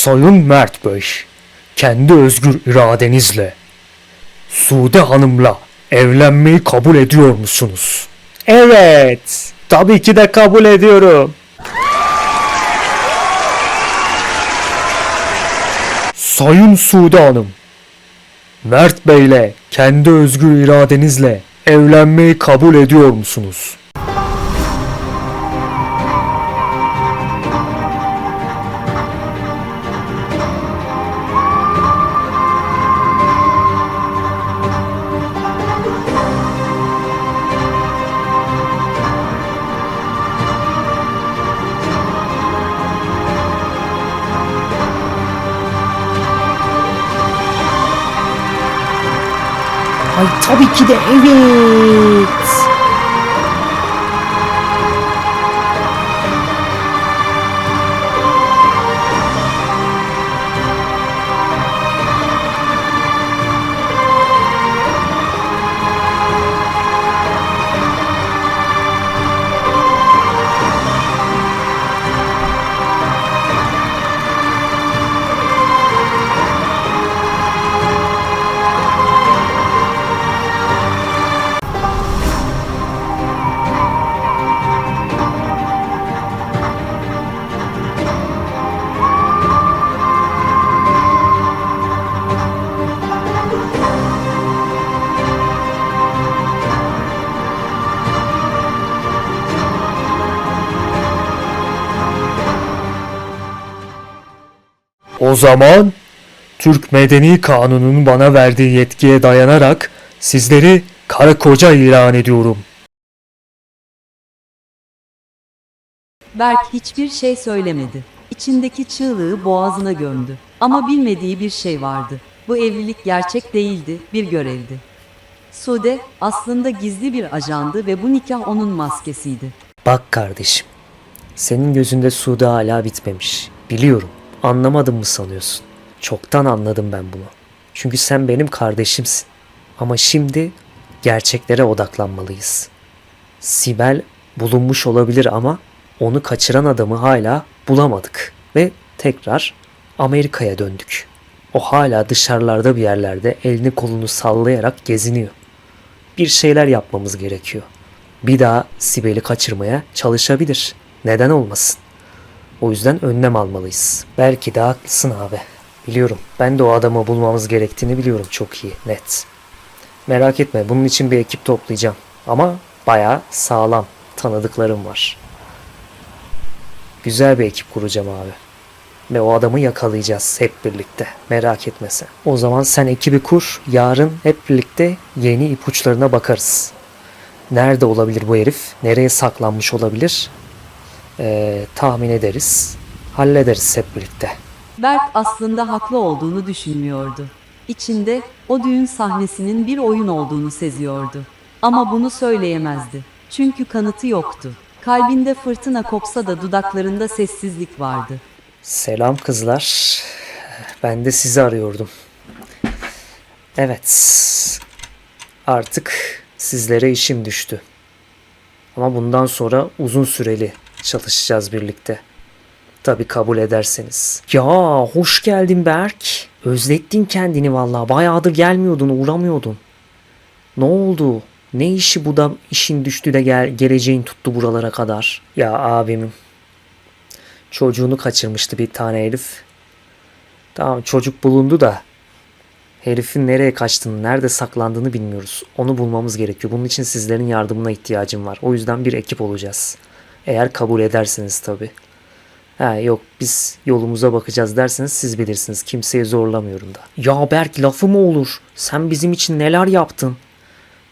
Sayın Mert Bey, kendi özgür iradenizle Sude Hanım'la evlenmeyi kabul ediyor musunuz? Evet, tabii ki de kabul ediyorum. Sayın Sude Hanım, Mert Bey'le kendi özgür iradenizle evlenmeyi kabul ediyor musunuz? Ay tabii ki de evet. O zaman Türk Medeni Kanunu'nun bana verdiği yetkiye dayanarak sizleri karı koca ilan ediyorum. Berk hiçbir şey söylemedi. İçindeki çığlığı boğazına gömdü. Ama bilmediği bir şey vardı. Bu evlilik gerçek değildi, bir görevdi. Sude aslında gizli bir ajandı ve bu nikah onun maskesiydi. Bak kardeşim, senin gözünde Sude hala bitmemiş. Biliyorum, anlamadın mı sanıyorsun? Çoktan anladım ben bunu. Çünkü sen benim kardeşimsin. Ama şimdi gerçeklere odaklanmalıyız. Sibel bulunmuş olabilir ama onu kaçıran adamı hala bulamadık. Ve tekrar Amerika'ya döndük. O hala dışarılarda bir yerlerde elini kolunu sallayarak geziniyor. Bir şeyler yapmamız gerekiyor bir daha Sibel'i kaçırmaya çalışabilir. Neden olmasın? O yüzden önlem almalıyız. Belki de haklısın abi. Biliyorum. Ben de o adamı bulmamız gerektiğini biliyorum çok iyi, net. Merak etme bunun için bir ekip toplayacağım. Ama bayağı sağlam tanıdıklarım var. Güzel bir ekip kuracağım abi. Ve o adamı yakalayacağız hep birlikte. Merak etme sen. O zaman sen ekibi kur. Yarın hep birlikte yeni ipuçlarına bakarız. Nerede olabilir bu herif? Nereye saklanmış olabilir? Ee, tahmin ederiz. Hallederiz hep birlikte. Berk aslında haklı olduğunu düşünmüyordu. İçinde o düğün sahnesinin bir oyun olduğunu seziyordu. Ama bunu söyleyemezdi. Çünkü kanıtı yoktu. Kalbinde fırtına kopsa da dudaklarında sessizlik vardı. Selam kızlar. Ben de sizi arıyordum. Evet. Artık sizlere işim düştü. Ama bundan sonra uzun süreli çalışacağız birlikte. Tabi kabul ederseniz. Ya hoş geldin Berk. Özlettin kendini vallahi. Bayağıdır gelmiyordun, uğramıyordun. Ne oldu? Ne işi bu da işin düştü de gel, geleceğin tuttu buralara kadar? Ya abimin çocuğunu kaçırmıştı bir tane herif. Tamam çocuk bulundu da herifin nereye kaçtığını, nerede saklandığını bilmiyoruz. Onu bulmamız gerekiyor. Bunun için sizlerin yardımına ihtiyacım var. O yüzden bir ekip olacağız. Eğer kabul ederseniz tabii. Ha yok biz yolumuza bakacağız derseniz siz bilirsiniz. Kimseyi zorlamıyorum da. Ya Berk lafı mı olur? Sen bizim için neler yaptın?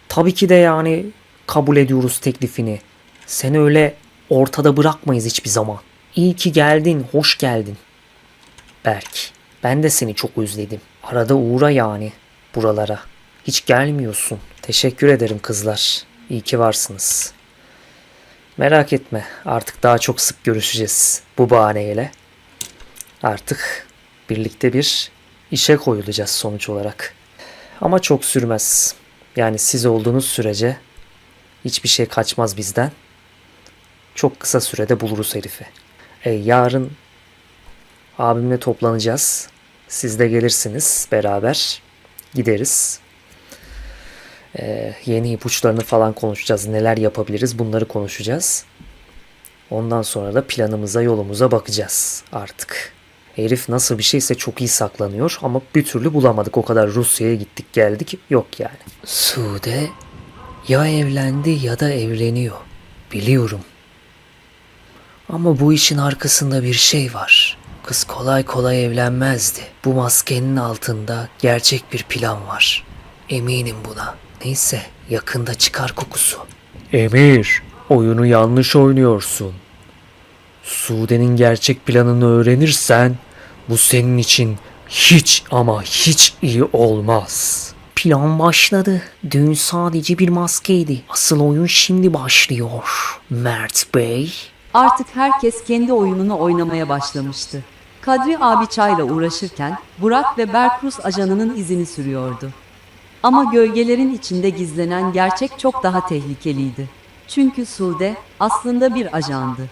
Tabii ki de yani kabul ediyoruz teklifini. Seni öyle ortada bırakmayız hiçbir zaman. İyi ki geldin, hoş geldin. Berk, ben de seni çok özledim. Arada uğra yani buralara. Hiç gelmiyorsun. Teşekkür ederim kızlar. İyi ki varsınız. Merak etme, artık daha çok sık görüşeceğiz bu bahaneyle. Artık birlikte bir işe koyulacağız sonuç olarak. Ama çok sürmez. Yani siz olduğunuz sürece hiçbir şey kaçmaz bizden. Çok kısa sürede buluruz herifi. E, yarın Abimle toplanacağız. Siz de gelirsiniz beraber. Gideriz. Ee, yeni ipuçlarını falan konuşacağız. Neler yapabiliriz bunları konuşacağız. Ondan sonra da planımıza yolumuza bakacağız artık. Herif nasıl bir şeyse çok iyi saklanıyor ama bir türlü bulamadık. O kadar Rusya'ya gittik geldik yok yani. Sude ya evlendi ya da evleniyor. Biliyorum. Ama bu işin arkasında bir şey var. Kız kolay kolay evlenmezdi. Bu maskenin altında gerçek bir plan var. Eminim buna. Neyse yakında çıkar kokusu. Emir, oyunu yanlış oynuyorsun. Sude'nin gerçek planını öğrenirsen bu senin için hiç ama hiç iyi olmaz. Plan başladı. Düğün sadece bir maskeydi. Asıl oyun şimdi başlıyor. Mert Bey. Artık herkes kendi oyununu oynamaya başlamıştı. Kadri abi çayla uğraşırken Burak ve Berkrus ajanının izini sürüyordu. Ama gölgelerin içinde gizlenen gerçek çok daha tehlikeliydi. Çünkü Sude aslında bir ajandı.